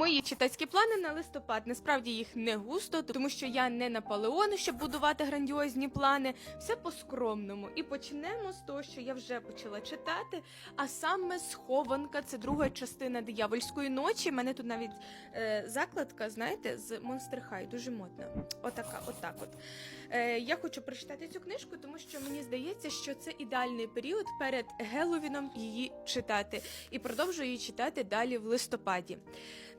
Мої читацькі плани на листопад насправді їх не густо, тому що я не Наполеон, щоб будувати грандіозні плани. Все по-скромному. І почнемо з того, що я вже почала читати. А саме схованка це друга частина диявольської ночі. У мене тут навіть е, закладка, знаєте, з Monster High, дуже модна. Отака, отак от. Е, я хочу прочитати цю книжку, тому що мені здається, що це ідеальний період перед Геловіном її читати. І продовжую її читати далі в листопаді.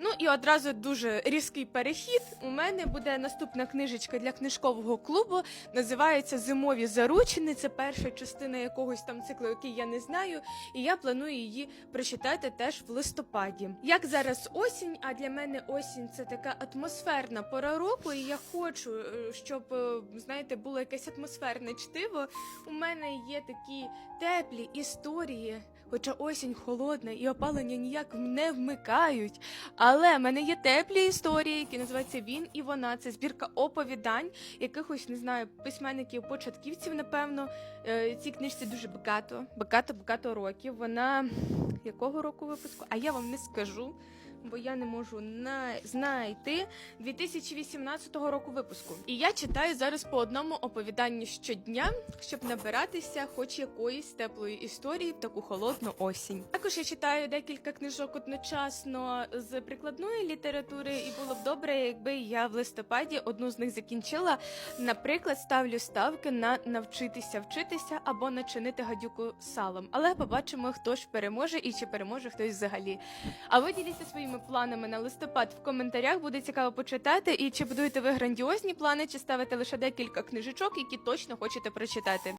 Ну і одразу дуже різкий перехід. У мене буде наступна книжечка для книжкового клубу. Називається Зимові заручини. Це перша частина якогось там циклу, який я не знаю. І я планую її прочитати теж в листопаді. Як зараз осінь, а для мене осінь це така атмосферна пора року, і я хочу, е, щоб е, знаєте, було якесь атмосферне чтиво. У мене є такі теплі історії. Хоча осінь холодна і опалення ніяк не вмикають. Але в мене є теплі історії, які називаються Він і вона. Це збірка оповідань якихось, не знаю, письменників, початківців, напевно. ці Цій книжці дуже багато, багато, багато років. Вона якого року випуску? А я вам не скажу, бо я не можу на... знайти 2018 року випуску. І я читаю зараз по одному оповіданню щодня, щоб набиратися хоч якоїсь теплої історії в таку холодну осінь. Також я читаю декілька книжок одночасно з прикладної літератури, і було б добре, якби я в листопаді одну з них закінчила. Наприклад, ставлю ставки на навчитися вчитися або начинити гадюку салом. Але побачимо, хто ж переможе і чи переможе хтось взагалі. А ви діліться своїми планами на листопад в коментарях. Буде цікаво почитати. І чи будуєте ви грандіозні плани, чи ставите лише декілька книжечок, які точно хочете прочитати.